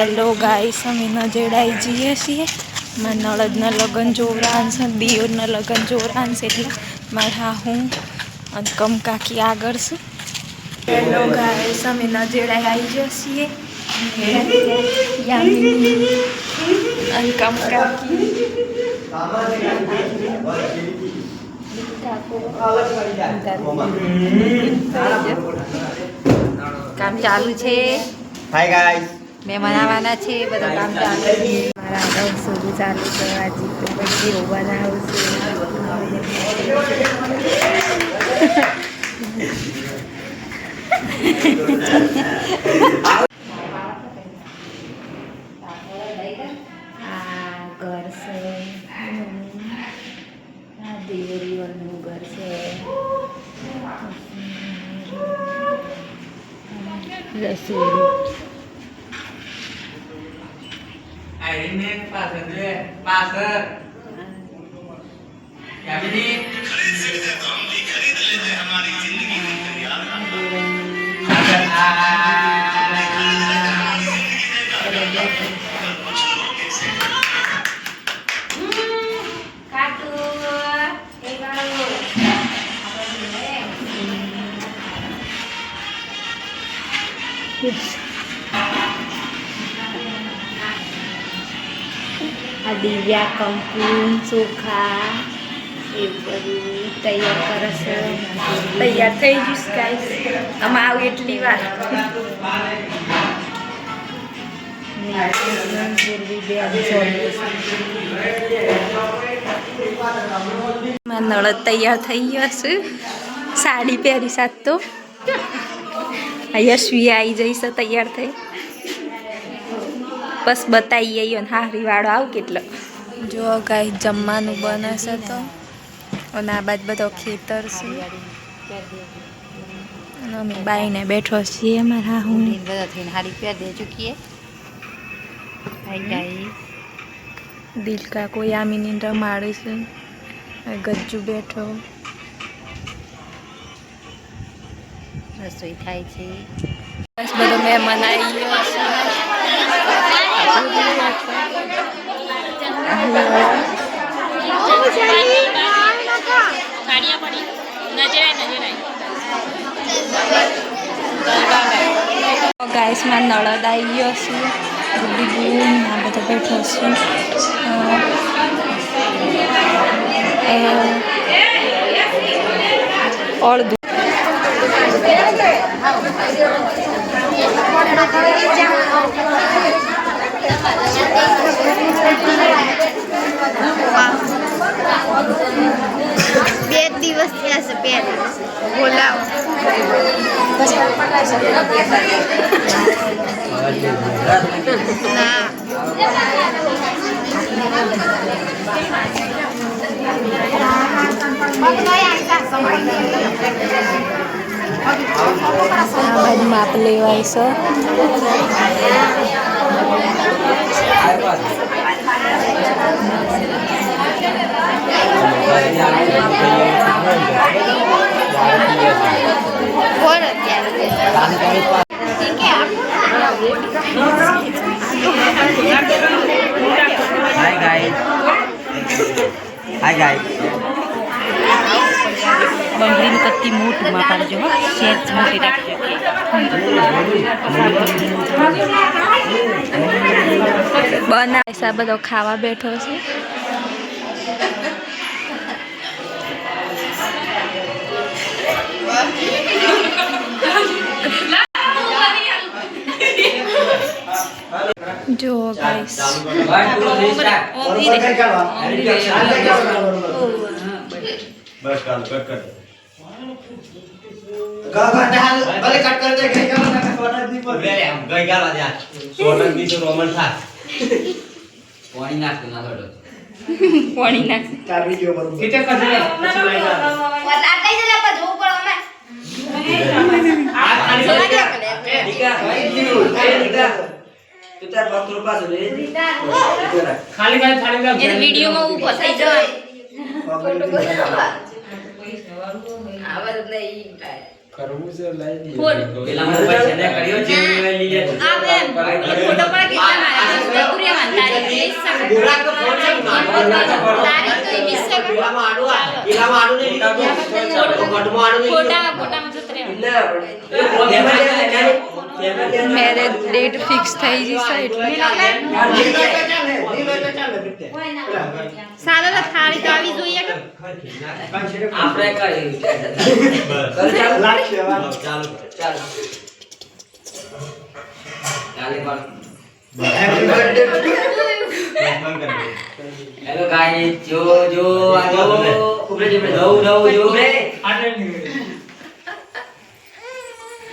Hello guys અમે નજેડાઈ જઈએ છીએ. મારા નળદના લગ્ન જોવરાન છે, દિયોરના લગ્ન જોવરાન છે એટલે મારા હું અને કાકી આગળ છું. હેલો ગાઈસ અમે નજેડાઈ આવી જઈએ છીએ. અને કાકી કામ ચાલુ છે હાય ગાઈસ મહેમાન આવવાના છે બધા કામ ચાલુ. મારા આગળ શોધું ચાલુ કરવા જીતું પછી રોવાના આ ઘર છે. ஐநூறு பசந்து பாசர் यामिनी खरीद सकते तो हम भी खरीद लेते हमारी ज़िंदगी में तैयार अगर खरीद लेते हमारी ज़िंदगी में तैयार अगर कुछ लोग ऐसे काटू एक बार Yes. આ દિવ્યા કંકુન ચોખા એ બધું તૈયાર કરે છે. તૈયાર થઈ જઈશ ગાઈસ આમાં આવું એટલી વાર. નળદ તૈયાર થઈ ગયા છે. સાડી પહેરી સાત તો. યશવી આવી જઈશ તૈયાર થઈ. બસ બતાવી આવીએ ને હારી વાળો આવ કેટલો. જો કાંઈ જમવાનું બનાવશે તો. અને આ બાદ બધો ખેતર છે. અને અમે બાઈને બેઠો છીએ મારા હું બધા થઈને હારી પહેર દે ચૂકીએ. દિલકા કોઈ આમીની રમાડે છે. ગજ્જુ બેઠો. રસોઈ થાય છે. બસ બધો મહેમાન આવી ગયો ગાઈસમાં નળદ આવી ગયો છે ગુડી બૂન આ બધો બેઠો છે અ, અ, અડધું બે દિવસ થયા છે બે દિવસ બોલાવો. ના. આ બાજુ માપ લેવાય છે. હાય ગાઈસ હાય ગાઈસ બંગડીનું પત્તી મોટું માં પાડજો, હો. શેર મોટી રાખજો. બનાવે સા બધો ખાવા બેઠો છે. જો ગાઈસ. બસ, કાલ કટ કર ભલે કટ કર દે ગઈ ગાલા ના સોનક પર લે ગઈ ગાલા જા સોનક તો રોમન થા પાણી નાખ ના થોડો પાણી નાખ. કિતે કર દે આટલા જ. આપણે જોવું પડે અમે. આ ખાલી દીકા, તું તાર પત્રો પાછો લે. ખાલી ખાલી વિડીયોમાં ઊભો થઈ જવાય. આવાજ નહીં થાય કરવું છે લઈ બોલ પેલા મને પૈસા દે કર્યો છે લઈ લે આ એક ફોટો પાડી ગુરાક તો ફોન છે તારીખ તો એવી છે કે પેલામાં આડું આ. પેલામાં આડું નહીં લીધું. કટમાં આડું નહીં લીધું. મેરેજ ડેટ ફિક્સ થઈ જશે એટલે સારો તો થાળી તો આવી જોઈએ કે આપણે કરી બસ. ચાલો. ચાલો ચાલે પણ હેલો ગાઈસ જો જો આ જો ઉભરે જો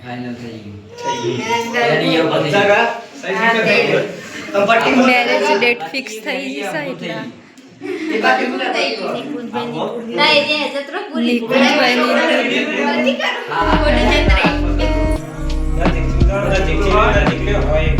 ફાઇનલ થઈ ગયું રેડી હો બધી મેરેજ ડેટ ફિક્સ થઈ જશે એટલે ના એ જે જત્રો પૂરી નિકુંજભાઈની બધા ચીકચી બધા નીકળ્યો હોય.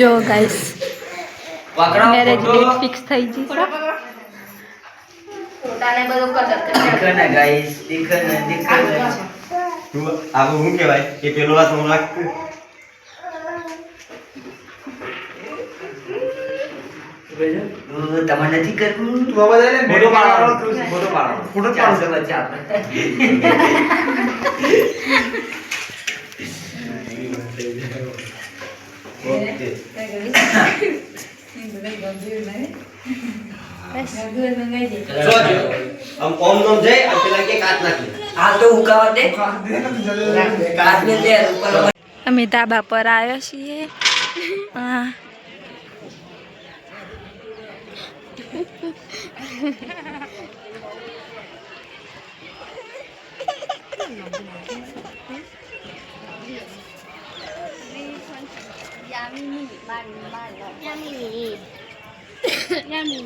જો ગાઈસ મેરેજ ડેટ ફિક્સ થઈ ગઈ છે. પોતાને બધું કદર ગાઈસ દીકરા ના દીકરા ના તું આવું શું કહેવાય? કે પેલો હાથ હું રાખ? તમારે નથી કરવું ફોટો પાડવાનો. ફોટો પાડવાનો ફોટો ચાલશે વચ્ચે આપણે ઓકે. જો જો. આમ ઓમ નોમ જઈ અને પેલા કે કાચ નાખી. હાલ તો ઉકાવા દે? કાચને દે. ઉપર અમે ધાબા પર આવ્યા છીએ. บ้านบ้านเราย่ามีย่ามี